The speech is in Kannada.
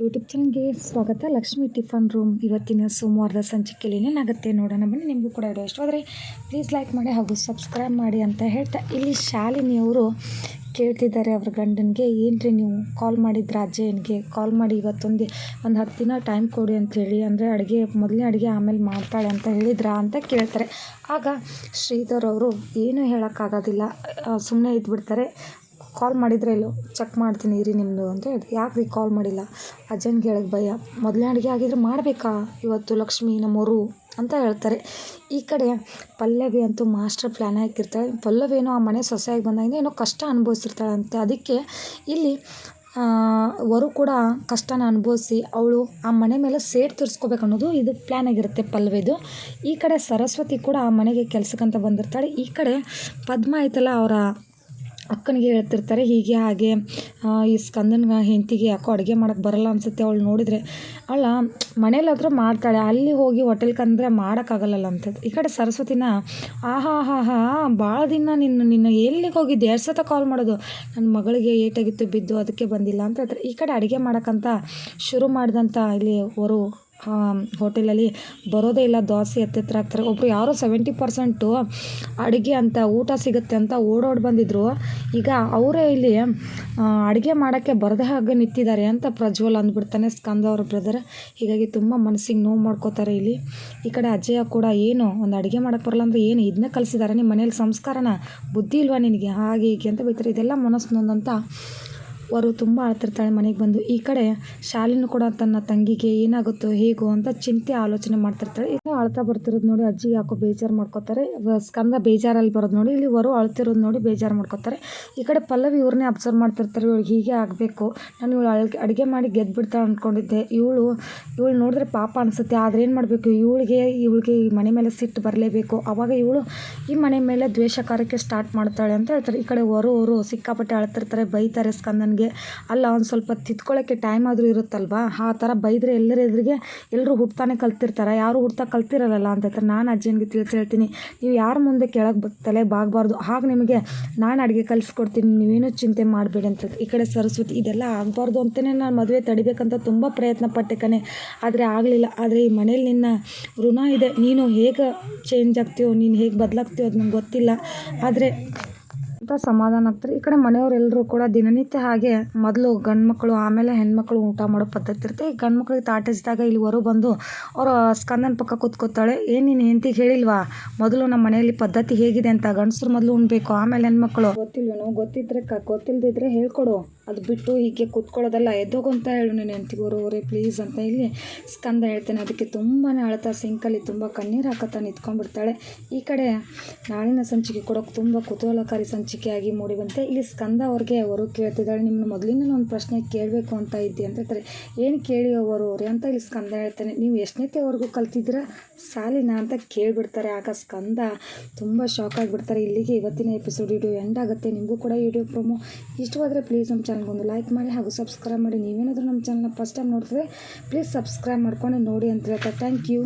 ಯೂಟ್ಯೂಬ್ ಚಾನಲ್ಗೆ ಸ್ವಾಗತ. ಲಕ್ಷ್ಮಿ ಟಿಫನ್ ರೂಮ್ ಇವತ್ತಿನ ಸೋಮವಾರದ ಸಂಚಿಕೆಯಲ್ಲಿ ಏನೇನಾಗುತ್ತೆ ನೋಡೋಣ. ಬನ್ನಿ, ನಿಮಗೂ ಕೂಡ ವಿಡಿಯೋ ಆದರೆ ಪ್ಲೀಸ್ ಲೈಕ್ ಮಾಡಿ ಹಾಗೂ ಸಬ್ಸ್ಕ್ರೈಬ್ ಮಾಡಿ ಅಂತ ಹೇಳ್ತಾ ಇಲ್ಲಿ ಶಾಲಿನಿಯವರು ಕೇಳ್ತಿದ್ದಾರೆ ಅವ್ರ ಗಂಡನಿಗೆ, ಏನ್ರಿ ನೀವು ಕಾಲ್ ಮಾಡಿದ್ರೆ ಅಜ್ಜಯ್ಯನಿಗೆ? ಕಾಲ್ ಮಾಡಿ ಇವತ್ತೊಂದು, ಒಂದು ಹತ್ತು ದಿನ ಟೈಮ್ ಕೊಡಿ ಅಂಥೇಳಿ ಅಂದರೆ ಅಡುಗೆ ಮೊದಲನೇ ಅಡುಗೆ ಆಮೇಲೆ ಮಾಡ್ತಾಳೆ ಅಂತ ಹೇಳಿದ್ರಾ ಅಂತ ಕೇಳ್ತಾರೆ. ಆಗ ಶ್ರೀಧರ್ ಅವರು ಏನೂ ಹೇಳೋಕ್ಕಾಗೋದಿಲ್ಲ ಸುಮ್ಮನೆ ಇದ್ಬಿಡ್ತಾರೆ. ಕಾಲ್ ಮಾಡಿದ್ರೆ ಇಲ್ಲೋ ಚೆಕ್ ಮಾಡ್ತೀನಿ, ಇರಿ ನಿಮ್ಮದು ಅಂತ ಹೇಳಿದೆ. ಯಾಕೆ ರೀ ಕಾಲ್ ಮಾಡಿಲ್ಲ? ಅಜ್ಜನಿಗೆ ಹೇಳಕ್ಕೆ ಭಯ. ಮೊದಲನೇ ಅಡುಗೆ ಆಗಿದ್ರೆ ಮಾಡಬೇಕಾ? ಇವತ್ತು ಲಕ್ಷ್ಮಿ ನಮ್ಮವರು ಅಂತ ಹೇಳ್ತಾರೆ. ಈ ಕಡೆ ಪಲ್ಲವಿ ಅಂತೂ ಮಾಸ್ಟರ್ ಪ್ಲ್ಯಾನ್ ಹಾಕಿರ್ತಾಳೆ. ಪಲ್ಲವೇನೋ ಆ ಮನೆ ಸೊಸೆಯಾಗಿ ಬಂದಾಗಿಂದ ಏನೋ ಕಷ್ಟ ಅನುಭವಿಸಿರ್ತಾಳಂತೆ ಅದಕ್ಕೆ ಇಲ್ಲಿ ವರು ಕೂಡ ಕಷ್ಟನ ಅನುಭವಿಸಿ ಅವಳು ಆ ಮನೆ ಮೇಲೆ ಸೇಡ್ ತೀರಿಸ್ಕೋಬೇಕು ಅನ್ನೋದು ಇದು ಪ್ಲ್ಯಾನ್ ಆಗಿರುತ್ತೆ ಪಲ್ಲವಿದು. ಈ ಕಡೆ ಸರಸ್ವತಿ ಕೂಡ ಆ ಮನೆಗೆ ಕೆಲಸಕ್ಕಂತ ಬಂದಿರ್ತಾಳೆ. ಈ ಕಡೆ ಪದ್ಮ ಐತಲ್ಲ ಅವರ ಅಕ್ಕನಿಗೆ ಹೇಳ್ತಿರ್ತಾರೆ, ಹೀಗೆ ಹಾಗೆ ಈ ಸ್ಕಂದನ ಹೆಂಡತಿಗೆ ಯಾಕೋ ಅಡುಗೆ ಮಾಡೋಕ್ಕೆ ಬರಲ್ಲ ಅನಿಸುತ್ತೆ ಅವಳು ನೋಡಿದರೆ. ಅಲ್ಲ ಮನೇಲಾದರೂ ಮಾಡ್ತಾಳೆ, ಅಲ್ಲಿ ಹೋಗಿ ಹೋಟೆಲ್ಗೆ ಅಂದರೆ ಮಾಡೋಕ್ಕಾಗಲ್ಲಲ್ಲ ಅಂತ ಈ ಕಡೆ ಸರಸ್ವತಿನ, ಆಹಾ ಹಾ ಹಾ ಭಾಳ ದಿನ ನಿನ್ನ ನಿನ್ನ ಎಲ್ಲಿಗೆ ಹೋಗಿದ್ದೆ? ಎರಡು ಸತ ಕಾಲ್ ಮಾಡೋದು. ನನ್ನ ಮಗಳಿಗೆ ಏಟಾಗಿತ್ತು, ಬಿದ್ದು ಅದಕ್ಕೆ ಬಂದಿಲ್ಲ ಅಂತ ಹೇಳ್ತಾರೆ. ಈ ಕಡೆ ಅಡುಗೆ ಮಾಡೋಕ್ಕಂತ ಶುರು ಮಾಡಿದಂಥ ಇಲ್ಲಿ ಅವರು ಹೋಟೆಲಲ್ಲಿ ಬರೋದೇ ಇಲ್ಲ ದೋಸೆ ಎತ್ತೆತ್ತರ ಹಾಕ್ತಾರೆ ಒಬ್ಬರು ಯಾರೋ ಸೆವೆಂಟಿ ಪರ್ಸೆಂಟು ಅಡುಗೆ ಅಂತ, ಊಟ ಸಿಗುತ್ತೆ ಅಂತ ಓಡೋಡಿ ಬಂದಿದ್ದರು ಈಗ ಅವರೇ ಇಲ್ಲಿ ಅಡುಗೆ ಮಾಡೋಕ್ಕೆ ಬರದೇ ಹಾಗೆ ನಿಂತಿದ್ದಾರೆ ಅಂತ ಪ್ರಜ್ವಲ್ ಅಂದ್ಬಿಡ್ತಾನೆ, ಸ್ಕಂದ ಅವ್ರ ಬ್ರದರ್ ಹೀಗಾಗಿ ತುಂಬ ಮನಸ್ಸಿಗೆ ನೋವು ಮಾಡ್ಕೋತಾರೆ ಇಲ್ಲಿ. ಈ ಕಡೆ ಅಜ್ಜಯ್ಯ ಕೂಡ ಏನು, ಒಂದು ಅಡುಗೆ ಮಾಡೋಕ್ಕೆ ಬರಲ್ಲ ಅಂದರೆ ಏನು ಇದನ್ನ ಕಲಿಸಿದ್ದಾರೆ ನಿಮ್ಮ ಮನೇಲಿ ಸಂಸ್ಕಾರನ ಬುದ್ಧಿ ಇಲ್ವಾ ನಿನಗೆ? ಹಾಗೆ ಹೀಗೆ ಅಂತ ಬೈತಾರೆ. ಇದೆಲ್ಲ ಮನಸ್ಸು ನೊಂದಂತ ಅವರು ತುಂಬ ಅಳ್ತಿರ್ತಾಳೆ ಮನೆಗೆ ಬಂದು, ಈ ಕಡೆ ಶಾಲಿನ ಕೂಡ ತನ್ನ ತಂಗಿಗೆ ಏನಾಗುತ್ತೋ ಹೇಗೋ ಅಂತ ಚಿಂತೆ ಆಲೋಚನೆ ಮಾಡ್ತಿರ್ತಾಳೆ. ಇನ್ನೂ ಅಳ್ತಾ ಬರ್ತಿರೋದು ನೋಡಿ ಅಜ್ಜಿ ಯಾಕೋ ಬೇಜಾರು ಮಾಡ್ಕೋತಾರೆ. ಸ್ಕಂದ ಬೇಜಾರಲ್ಲಿ ಬರೋದು ನೋಡಿ, ಇಲ್ಲಿ ವರು ಅಳ್ತಿರೋದು ನೋಡಿ ಬೇಜಾರು ಮಾಡ್ಕೋತಾರೆ. ಈ ಕಡೆ ಪಲ್ಲವಿ ಇವ್ರನ್ನೇ ಅಬ್ಸರ್ವ್ ಮಾಡ್ತಿರ್ತಾರೆ ಇವಳಿಗೆ ಹೀಗೆ ಆಗಬೇಕು. ನಾನು ಇವಳು ಅಳ್ ಅಡುಗೆ ಮಾಡಿ ಗೆದ್ದುಬಿಡ್ತಾಳೆ ಅಂದ್ಕೊಂಡಿದ್ದೆ ಇವಳು ಇವಳು ನೋಡಿದ್ರೆ ಪಾಪ ಅನಿಸುತ್ತೆ, ಆದರೆ ಏನು ಮಾಡಬೇಕು? ಇವಳಿಗೆ ಇವಳಿಗೆ ಈ ಮನೆ ಮೇಲೆ ಸಿಟ್ಟು ಬರಲೇಬೇಕು. ಆವಾಗ ಇವಳು ಈ ಮನೆ ಮೇಲೆ ದ್ವೇಷ ಕಾರ್ಯಕ್ಕೆ ಸ್ಟಾರ್ಟ್ ಮಾಡ್ತಾಳೆ ಅಂತ ಹೇಳ್ತಾರೆ. ಈ ಕಡೆ ವರು ಅವರು ಸಿಕ್ಕಾಪಟ್ಟೆ ಅಳ್ತಿರ್ತಾರೆ, ಬೈತಾರೆ ಸ್ಕಂದನ್ಗೆ. ಅಲ್ಲ, ಒಂದು ಸ್ವಲ್ಪ ತಿದ್ಕೊಳ್ಳೋಕ್ಕೆ ಟೈಮ್ ಆದರೂ ಇರುತ್ತಲ್ವಾ? ಆ ಥರ ಬೈದರೆ ಎಲ್ಲರ ಎದುರಿಗೆ ಎಲ್ಲರೂ ಹುಟ್ತಾನೆ ಕಲ್ತಿರ್ತಾರೆ. ಯಾರು ಹುಡ್ತಾ ಕಲ್ತಿರಲ್ಲ ಅಂತ ಹೇಳ್ತಾರೆ. ನಾನು ಅಜ್ಜನಿಗೆ ತಿಳಿಸಿ ಹೇಳ್ತೀನಿ. ನೀವು ಯಾರ ಮುಂದೆ ಕೆಳಗೆ ತಲೆ ಬಾಗಬಾರ್ದು. ಹಾಗೆ ನಿಮಗೆ ನಾನು ಅಡುಗೆ ಕಲಿಸ್ಕೊಡ್ತೀನಿ. ನೀವೇನು ಚಿಂತೆ ಮಾಡಬೇಡಿ ಅಂತ ಈ ಕಡೆ ಸರಸ್ವತಿ, ಇದೆಲ್ಲ ಆಗಬಾರ್ದು ಅಂತಲೇ ನಾನು ಮದುವೆ ತಡಿಬೇಕಂತ ತುಂಬ ಪ್ರಯತ್ನ ಪಟ್ಟೆ ಕಣೆ. ಆದರೆ ಆಗಲಿಲ್ಲ. ಆದರೆ ಈ ಮನೇಲಿ ನಿನ್ನ ಋಣ ಇದೆ. ನೀನು ಹೇಗೆ ಚೇಂಜ್ ಆಗ್ತೀಯೋ, ನೀನು ಹೇಗೆ ಬದಲಾಗ್ತೀಯೋ ಅದು ನಂಗೆ ಗೊತ್ತಿಲ್ಲ. ಆದರೆ ಅಂತ ಸಮಾಧಾನ ಆಗ್ತಾರೆ. ಈ ಕಡೆ ಮನೆಯವರೆಲ್ಲರೂ ಕೂಡ ದಿನನಿತ್ಯ ಹಾಗೆ ಮೊದಲು ಗಂಡು ಮಕ್ಕಳು ಆಮೇಲೆ ಹೆಣ್ಮಕ್ಳು ಊಟ ಮಾಡೋ ಪದ್ಧತಿ ಇರುತ್ತೆ. ಈ ಗಂಡು ತಾಟಿಸಿದಾಗ ಇಲ್ಲಿ ಹೊರ ಬಂದು ಅವರು ಸ್ಕಂದನ ಪಕ್ಕ ಕೂತ್ಕೋತಾಳೆ. ಏನು ನೀನು ಹೆಂಡತಿಗೆ ಹೇಳಿಲ್ವಾ? ಮೊದಲು ನಮ್ಮ ಮನೆಯಲ್ಲಿ ಪದ್ಧತಿ ಹೇಗಿದೆ ಅಂತ ಗಂಡಸರು ಮೊದಲು ಉಣ್ಬೇಕು, ಆಮೇಲೆ ಹೆಣ್ಮಕ್ಳು. ಗೊತ್ತಿಲ್ವೇನೋ? ಗೊತ್ತಿದ್ರೆ ಗೊತ್ತಿಲ್ಲದಿದ್ರೆ ಹೇಳ್ಕೊಡು. ಅದು ಬಿಟ್ಟು ಹೀಗೆ ಕೂತ್ಕೊಳ್ಳೋದಲ್ಲ ಎದ್ದೋಗಂತ ಹೇಳು ನೀನು ಹೆಂಡ್ತಿಗೆ ಅವರೇ ಪ್ಲೀಸ್ ಅಂತ ಇಲ್ಲಿ ಸ್ಕಂದ ಹೇಳ್ತೇನೆ. ಅದಕ್ಕೆ ತುಂಬಾ ಅಳ್ತಾ ಸಿಂಕಲ್ಲಿ ತುಂಬ ಕಣ್ಣೀರು ಹಾಕತ್ತಾ ನಿಂತ್ಕೊಂಡ್ಬಿಡ್ತಾಳೆ. ಈ ಕಡೆ ನಾಳಿನ ಸಂಚಿಕೆ ಕೊಡೋಕೆ ತುಂಬ ಕುತೂಹಲಕಾರಿ ಸಂಚಿಕೆಯಾಗಿ ಮೂಡಿಬಂತೆ. ಇಲ್ಲಿ ಸ್ಕಂದ ಅವ್ರಿಗೆ ಅವರು ಕೇಳ್ತಿದ್ದಾಳೆ ನಿಮ್ಮ ಮೊದಲಿಂದ ಒಂದು ಪ್ರಶ್ನೆ ಕೇಳಬೇಕು ಅಂತ ಇದ್ದೆ ಅಂತ ಹೇಳ್ತಾರೆ. ಏನು ಕೇಳಿ ಅವರು ಅವ್ರೆ ಅಂತ ಇಲ್ಲಿ ಸ್ಕಂದ ಹೇಳ್ತಾನೆ. ನೀವು ಎಷ್ಟನೇತೆವರೆಗೂ ಕಲ್ತಿದ್ದೀರಾ? ಸಾಲಿನ ಅಂತ ಕೇಳಿಬಿಡ್ತಾರೆ. ಆಗ ಸ್ಕಂದ ತುಂಬ ಶಾಕ್ ಆಗಿಬಿಡ್ತಾರೆ. ಇಲ್ಲಿಗೆ ಇವತ್ತಿನ ಎಪಿಸೋಡ್ ವಿಡಿಯೋ ಎಂಡ್ ಆಗುತ್ತೆ. ನಿಮಗೂ ಕೂಡ ವಿಡಿಯೋ ಪ್ರೊಮೋ ಇಷ್ಟವಾದರೆ ಪ್ಲೀಸ್ ನಮ್ಮ ಚಾನಲ್ಗೊಂದು ಲೈಕ್ ಮಾಡಿ ಹಾಗೂ ಸಬ್ಸ್ಕ್ರೈಬ್ ಮಾಡಿ. ನೀವೇನಾದರೂ ನಮ್ಮ ಚಾನಲ್ನ ಫಸ್ಟ್ ಟೈಮ್ ನೋಡ್ತಿದ್ರೆ ಪ್ಲೀಸ್ ಸಬ್ಸ್ಕ್ರೈಬ್ ಮಾಡ್ಕೊಂಡು ನೋಡಿ ಅಂತ ಹೇಳ್ತಾರೆ ಥ್ಯಾಂಕ್ ಯು